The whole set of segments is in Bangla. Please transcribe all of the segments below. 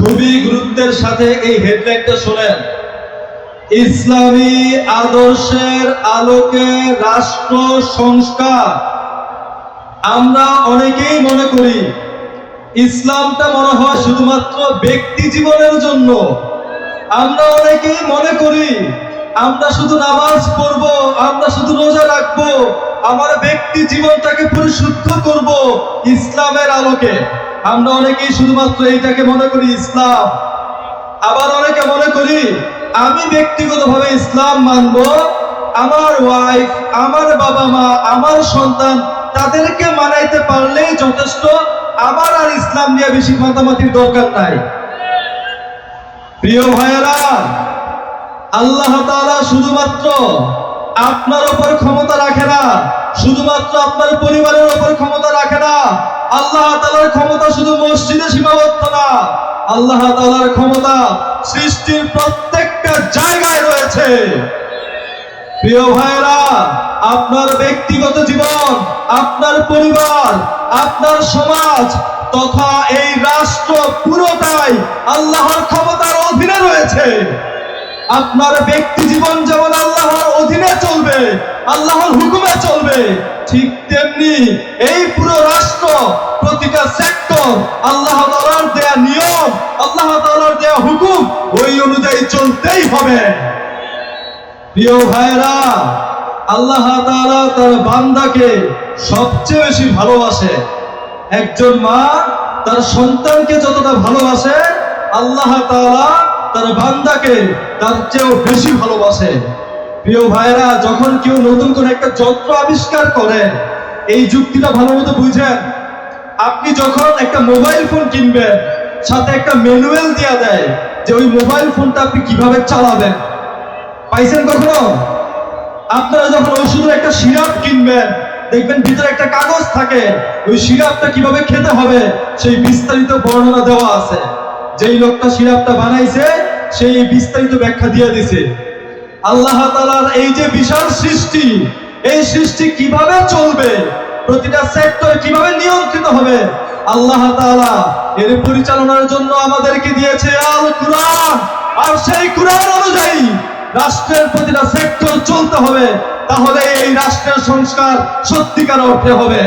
খুবই গুরুত্বের সাথে এই হেডলাইনটা শোনেন। ইসলামী আদর্শের আলোকে রাষ্ট্র সংস্কার। আমরা অনেকেই মনে করি, ইসলামটা মনে হয় শুধুমাত্র ব্যক্তি জীবনের জন্য। আমরা অনেকেই মনে করি, আমরা শুধু নামাজ পড়ব, আমরা শুধু রোজা রাখব আমার ব্যক্তি জীবনটাকে পরিশুদ্ধ করব ইসলামের আলোকে। আমরা অনেকেই শুধুমাত্র এইটাকে মনে করি ইসলাম। আবার অনেকে মনে করি, আমি ব্যক্তিগতভাবে ইসলাম মানব। আমার ওয়াইফ আমার বাবা মা, আমার সন্তান, তাদেরকে মানাইতে পারলেই যথেষ্ট। আমার আর ইসলাম নিয়ে বেশি মাতামাতির দরকার নাই। প্রিয় ভাইয়েরা, আল্লাহ তাআলা শুধুমাত্র আপনার উপর ক্ষমতা রাখে না। শুধুমাত্র আপনার পরিবারের উপর ক্ষমতা রাখে না। আল্লাহ তাআলার ক্ষমতা শুধু মসজিদে সীমাবদ্ধ না। আল্লাহ তাআলার ক্ষমতা সৃষ্টির প্রত্যেকটা জায়গায় রয়েছে। প্রিয় ভাইরা আপনার ব্যক্তিগত জীবন, আপনার পরিবার, আপনার সমাজ তথা এই রাষ্ট্র পুরোটাই আল্লাহর ক্ষমতার অধীনে রয়েছে। আপনার ব্যক্তি জীবন যেমন আল্লাহর হুকুমে চলবে। ঠিক তেমনি এই পুরো রাষ্ট্র, প্রতিটা সেক্টর আল্লাহ তাআলার দেয়া নিয়ম, আল্লাহ তাআলার দেয়া হুকুম, ওই অনুযায়ী চলতেই হবে। প্রিয় ভাইরা আল্লাহ তাআলা তার বান্দাকে সবচেয়ে বেশি ভালোবাসে। একজন মা তার সন্তানকে যতটা ভালোবাসে, আল্লাহ তাআলা তার বান্দাকে তার চেয়েও বেশি ভালোবাসে। প্রিয় ভাইরা যখন কেউ নতুন করে একটা যন্ত্র আবিষ্কার করে এই যুক্তিটা ভালো মতো বুঝেন। আপনি যখন একটা মোবাইল ফোন কিনবেন, সাথে একটা ম্যানুয়াল দেয়া দেয় যে ওই মোবাইল ফোনটা আপনি কীভাবে চালাবেন। পাইছেন কখনো? আপনারা যখন ওষুধের একটা সিরাপ কিনবেন, দেখবেন ভিতরে একটা কাগজ থাকে, ওই সিরাপটা কীভাবে খেতে হবে, সেই বিস্তারিত বর্ণনা দেওয়া আছে। যেই লোকটা সিরাপটা বানাইছে, সেই বিস্তারিত ব্যাখ্যা দিয়ে দিছে। আল্লাহ তাআলার এই যে বিশাল সৃষ্টি, এই সৃষ্টি কীভাবে চলবে, প্রতিটা সেক্টর কীভাবে নিয়ন্ত্রিত হবে, আল্লাহ তাআলা এর পরিচালনার জন্য আমাদেরকে দিয়েছে আল কুরআন। আর সেই কুরআন অনুযায়ী রাষ্ট্রের প্রতিটা সেক্টর চলতে হবে, তাহলে এই রাষ্ট্রের সংস্কার সত্যিকার অর্থে হবে।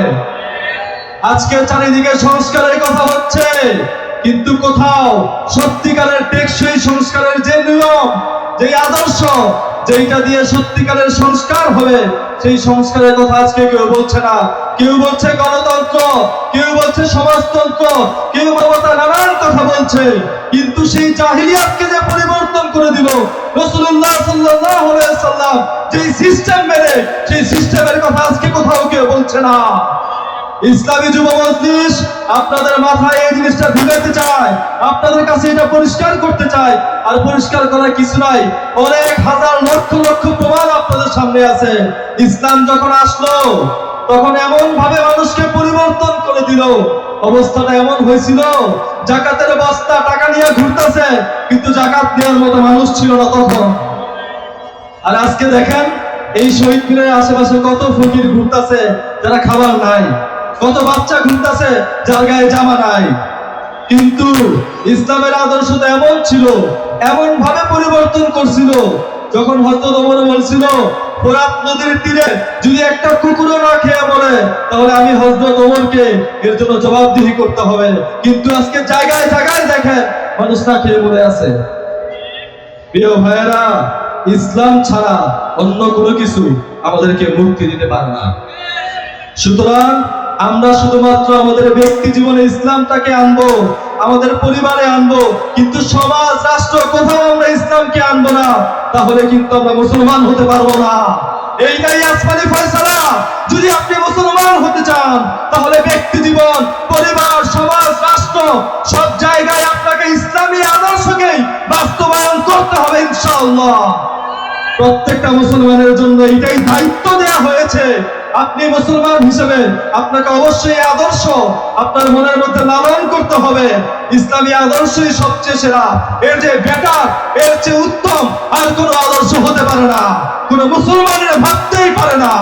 আজকে চারিদিকে সংস্কারের কথা হচ্ছে, কিন্তু কোথাও সত্যিকারের টেকসই সংস্কারের যে নিয়ম যে আদর্শ যেটা দিয়ে সত্যিকারের সংস্কার হবে, সেই সংস্কারের কথা আজকে কেউ বলছে না। কেউ বলছে গণতন্ত্র, কেউ বলছে সমাজতন্ত্র, কেউ বাবা নানান কথা বলছে, কিন্তু সেই জাহিলিয়াতকে যে পরিবর্তন করে দিল রসুল্লাহ আলাইহি সাল্লাম যেই সিস্টেম মেনে, সেই সিস্টেমের কথা আজকে কোথাও কেউ বলছে না। ইসলামী যুব মজলিস আপনাদের মাথায় এই জিনিসটা ঢুকাতে চায়, আপনাদের কাছে এটা পরিষ্কার করতে চায়, আর পরিষ্কার করার কিছু নাই। অনেক হাজার লক্ষ লক্ষ প্রমাণ আপনাদের সামনে আছে। ইসলাম যখন আসলো, তখন এমন ভাবে মানুষকে পরিবর্তন করে দিল। অবস্থাটা এমন হয়েছিল, জাকাতের বস্তা টাকা নিয়ে ঘুরতেছে, কিন্তু জাকাত দেওয়ার মতো মানুষ ছিল না তখন। আর আজকে দেখেন, এই শহীদ মিনারের আশেপাশে কত ফকির ঘুরতেছে, যারা খাবার নাই। কত বাচ্চা ঘুরতেছে, যার গায়ে জামা নাই। কিন্তু ইসলামের আদর্শ তো এমন ছিল এমন ভাবে পরিবর্তন করছিল, যখন হয়তো তোমার বলছিল, ফোরাত নদীর তীরে যদি একটা কুকুরও না খেয়ে তাহলে আমি হজরত এর জন্য জবাবদিহি করতে হবে। কিন্তু আজকে জায়গায় জায়গায় দেখেন, মানুষ না খেয়ে আছে। প্রিয় ভাইয়েরা, ইসলাম ছাড়া অন্য কোনো কিছু আমাদেরকে মুক্তি দিতে পারে না। সুতরাং আমরা শুধুমাত্র আমাদের ব্যক্তি জীবনে ইসলামটাকে আনব, আমাদের পরিবারে আনব, কিন্তু সমাজ, রাষ্ট্র, কোথাও আমরা ইসলামকে আনব না, তাহলে কিন্তু আমরা মুসলমান হতে পারব না। এইটাই আসমানি ফয়সালা, যদি আপনি মুসলমান হতে চান, তাহলে ব্যক্তি জীবন, পরিবার, সমাজ, রাষ্ট্র, সব জায়গায় আপনাকে ইসলামী আদর্শকেই বাস্তবায়ন করতে হবে ইনশাআল্লাহ। প্রত্যেকটা মুসলমানের জন্য এটাই দায়িত্ব দেয়া হয়েছে। আপনি মুসলমান হিসেবে আপনাকে অবশ্যই আদর্শ আপনার মনের মধ্যে লালন করতে হবে। ইসলামী আদর্শই সবচেয়ে সেরা। এর যে বেটার এর চেয়ে উত্তম আর কোনো আদর্শ হতে পারে না। কোন মুসলমানের ভাবতেই পারে না।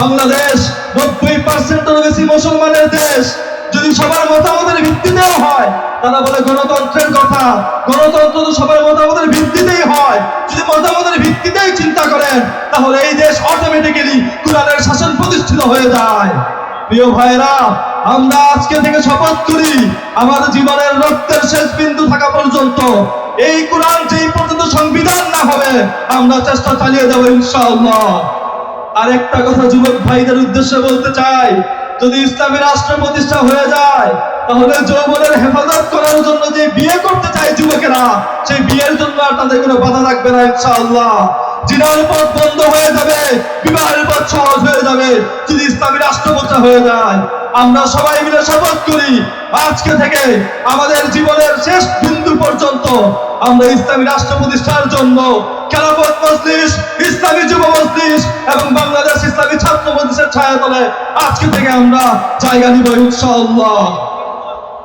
বাংলাদেশ নব্বই পার্সেন্টের বেশি মুসলমানের দেশ। যদি সবার মতামতের ভিত্তিতেও হয়। তারা বলে, গণতন্ত্রের কথা। গণতন্ত্র তো সবার মতামতের ভিত্তিতেই হয়। যদি মতামতের ভিত্তিতেই চিন্তা করেন, তাহলে এই দেশ অটোমেটিক্যালি কোরআনের শাসন প্রতিষ্ঠিত হয়ে যায়। প্রিয় ভাইরা আমরা আজকে থেকে শপথ করি আমাদের জীবনের রক্তের শেষ বিন্দু থাকা পর্যন্ত। এই কোরআন যেই পর্যন্ত সংবিধান না হবে, আমরা চেষ্টা চালিয়ে যাব ইনশাআল্লাহ। আর একটা কথা যুবক ভাইদের উদ্দেশ্যে বলতে চাই, যদি ইসলামী রাষ্ট্র প্রতিষ্ঠা হয়ে যায় তাহলে যৌবনের হেফাজত করার জন্য যে বিয়ে করতে চায় যুবকেরা, সেই বিয়ের জন্য আর তাদের কোনো বাধা থাকবে না ইনশাআল্লাহ। জিনার পথ বন্ধ হয়ে যাবে, বিবাহের পথ সহজ হয়ে যাবে, যদি ইসলামী রাষ্ট্র প্রতিষ্ঠা হয়ে যায়। আমরা সবাই মিলে শপথ করি, আজকে থেকে আমাদের জীবনের শেষ বিন্দু পর্যন্ত আমরা ইসলামী রাষ্ট্র প্রতিষ্ঠার জন্য খেলাফত মজলিস, ইসলামী যুব মজলিস এবং বাংলাদেশ ইসলামী ছাত্র মজলিসের ছায়াতলে আজকে থেকে আমরা জায়গা নিব ইনশাআল্লাহ।